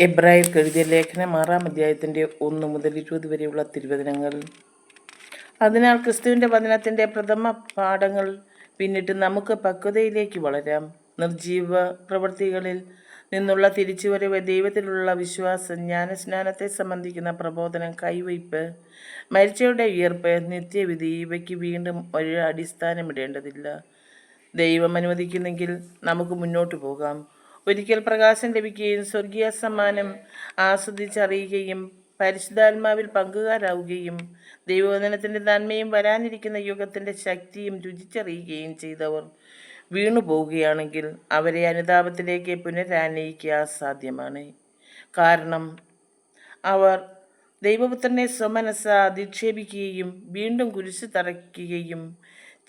എബ്രായർക്ക് എഴുതിയ ലേഖനം ആറാം അധ്യായത്തിന്റെ ഒന്ന് മുതൽ ഇരുപത് വരെയുള്ള തിരുവചനങ്ങൾ. അതിനാൽ ക്രിസ്തുവിന്റെ വചനത്തിന്റെ പ്രഥമ പാഠങ്ങൾ പിന്നിട്ട് നമുക്ക് പക്വതയിലേക്ക് വളരാം. നിർജീവ പ്രവൃത്തികളിൽ നിന്നുള്ള തിരിച്ചുവരവ് ദൈവത്തിലുള്ള വിശ്വാസം ജ്ഞാനസ്നാനത്തെ സംബന്ധിക്കുന്ന പ്രബോധനം കൈവയ്പ് മരിച്ചവരുടെ ഉയർപ്പ് നിത്യവിധി ഇവയ്ക്ക് വീണ്ടും ഒരു അടിസ്ഥാനമിടേണ്ടതില്ല. ദൈവം അനുവദിക്കുന്നെങ്കിൽ നമുക്ക് മുന്നോട്ട് പോകാം. ഒരിക്കൽ പ്രകാശം ലഭിക്കുകയും സ്വർഗീയ സമ്മാനം ആസ്വദിച്ചറിയുകയും പരിശുദ്ധാത്മാവിൽ പങ്കുകാരാവുകയും ദൈവവചനത്തിന്റെ നന്മയും വരാനിരിക്കുന്ന യുഗത്തിന്റെ ശക്തിയും രുചിച്ചറിയുകയും ചെയ്തവർ വീണുപോവുകയാണെങ്കിൽ അവരെ അനുതാപത്തിലേക്ക് പുനരാനയിക്കുക സാധ്യമാണ്. കാരണം അവർ ദൈവപുത്രനെ സ്വമനസ അധിക്ഷേപിക്കുകയും വീണ്ടും കുരിശ് തറയ്ക്കുകയും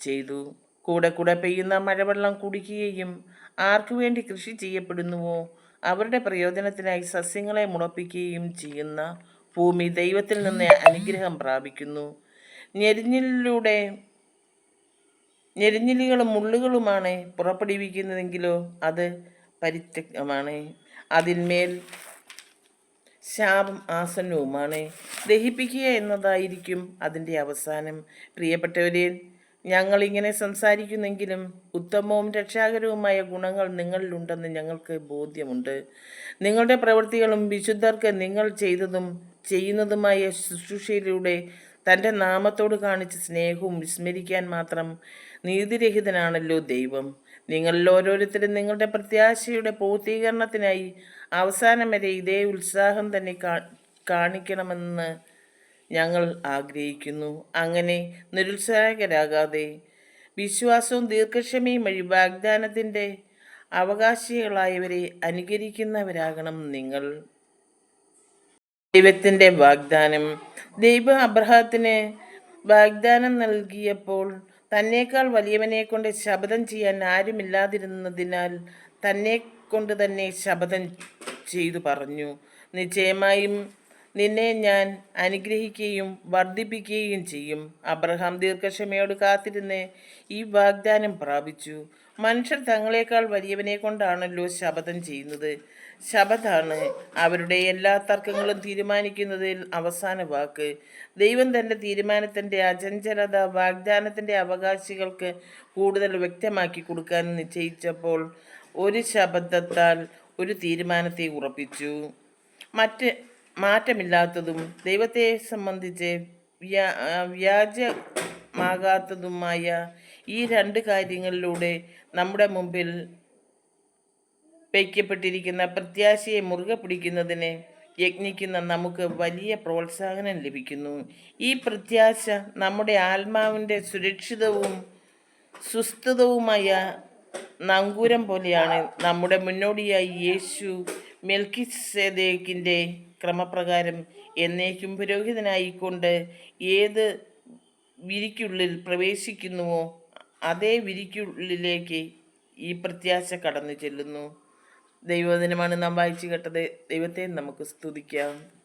ചെയ്തു. കൂടെ കൂടെ പെയ്യുന്ന മഴവെള്ളം കുടിക്കുകയും ആർക്കു വേണ്ടി കൃഷി ചെയ്യപ്പെടുന്നുവോ? അവരുടെ പ്രയോജനത്തിനായി സസ്യങ്ങളെ മുളപ്പിക്കുകയും ചെയ്യുന്ന ഭൂമി ദൈവത്തിൽ നിന്ന് അനുഗ്രഹം പ്രാപിക്കുന്നു. ഞെരിഞ്ഞിലൂടെ ഞെരിഞ്ഞിലികളും മുള്ളുകളുമാണ് പുറപ്പെടുവിക്കുന്നതെങ്കിലോ അത് പരിത്യക്തമാണ്. അതിന്മേൽ ശാപം ആസന്നവുമാണ്. ദഹിപ്പിക്കുക എന്നതായിരിക്കും അതിന്റെ അവസാനം. പ്രിയപ്പെട്ടവരെ ഞങ്ങളിങ്ങനെ സംസാരിക്കുന്നെങ്കിലും ഉത്തമവും രക്ഷാകരവുമായ ഗുണങ്ങൾ നിങ്ങളിലുണ്ടെന്ന് ഞങ്ങൾക്ക് ബോധ്യമുണ്ട്. നിങ്ങളുടെ പ്രവൃത്തികളും വിശുദ്ധർക്ക് നിങ്ങൾ ചെയ്തതും ചെയ്യുന്നതുമായ ശുശ്രൂഷയിലൂടെ തന്റെ നാമത്തോട് കാണിച്ച സ്നേഹവും വിസ്മരിക്കാൻ മാത്രം നീതിരഹിതനാണല്ലോ ദൈവം. നിങ്ങളിൽ ഓരോരുത്തരും നിങ്ങളുടെ പ്രത്യാശയുടെ പൂർത്തീകരണത്തിനായി അവസാനം വരെ ഇതേ ഉത്സാഹം തന്നെ കാണിക്കണമെന്ന് ഞങ്ങൾ ആഗ്രഹിക്കുന്നു. അങ്ങനെ നിരുത്സാഹകരാകാതെ വിശ്വാസവും ദീർഘക്ഷമയും വഴി വാഗ്ദാനത്തിന്റെ അവകാശികളായവരെ അനുകരിക്കുന്നവരാകണം നിങ്ങൾ. ദൈവത്തിന്റെ വാഗ്ദാനം. ദൈവ അബ്രഹത്തിന് വാഗ്ദാനം നൽകിയപ്പോൾ തന്നേക്കാൾ വലിയവനെ കൊണ്ട് ശപഥം ചെയ്യാൻ ആരുമില്ലാതിരുന്നതിനാൽ തന്നെ കൊണ്ട് തന്നെ ശപഥം ചെയ്തു പറഞ്ഞു. നിശ്ചയമായും നിന്നെ ഞാൻ അനുഗ്രഹിക്കുകയും വർദ്ധിപ്പിക്കുകയും ചെയ്യും. അബ്രഹാം ദീർഘക്ഷമയോട് കാത്തിരുന്ന് ഈ വാഗ്ദാനം പ്രാപിച്ചു. മനുഷ്യർ തങ്ങളെക്കാൾ വലിയവനെ കൊണ്ടാണല്ലോ ശപഥം ചെയ്യുന്നത്. ശപഥാണ് അവരുടെ എല്ലാ തർക്കങ്ങളും തീരുമാനിക്കുന്നതിൽ അവസാന വാക്ക്. ദൈവം തന്റെ തീരുമാനത്തിന്റെ അചഞ്ചലത വാഗ്ദാനത്തിന്റെ അവകാശികൾക്ക് കൂടുതൽ വ്യക്തമാക്കി കൊടുക്കാൻ നിശ്ചയിച്ചപ്പോൾ ഒരു ശബ്ദത്താൽ ഒരു തീരുമാനത്തെ ഉറപ്പിച്ചു. മറ്റ് മാറ്റമില്ലാത്തതും ദൈവത്തെ സംബന്ധിച്ച് വ്യാ വ്യാജമാകാത്തതുമായ ഈ രണ്ട് കാര്യങ്ങളിലൂടെ നമ്മുടെ മുമ്പിൽ വയ്ക്കപ്പെട്ടിരിക്കുന്ന പ്രത്യാശയെ മുറുകെ പിടിക്കുന്നതിന് യജ്ഞിക്കുന്ന നമുക്ക് വലിയ പ്രോത്സാഹനം ലഭിക്കുന്നു. ഈ പ്രത്യാശ നമ്മുടെ ആത്മാവിന്റെ സുരക്ഷിതവും സുസ്ഥിതവുമായ നങ്കൂരം പോലെയാണ് നമ്മുടെ മുന്നോടിയായി യേശു മെൽക്കി സേദേക്കിന്റെ ക്രമപ്രകാരം എന്നേക്കും പുരോഹിതനായിക്കൊണ്ട് ഏത് വിരിക്കുള്ളിൽ പ്രവേശിക്കുന്നുവോ അതേ വിരിക്കുള്ളിലേക്ക് ഈ പ്രത്യാശ കടന്നു ചെല്ലുന്നു. ദൈവദിനമാണ് നാം വായിച്ചു കേട്ടത്. ദൈവത്തെ നമുക്ക് സ്തുതിക്കാം.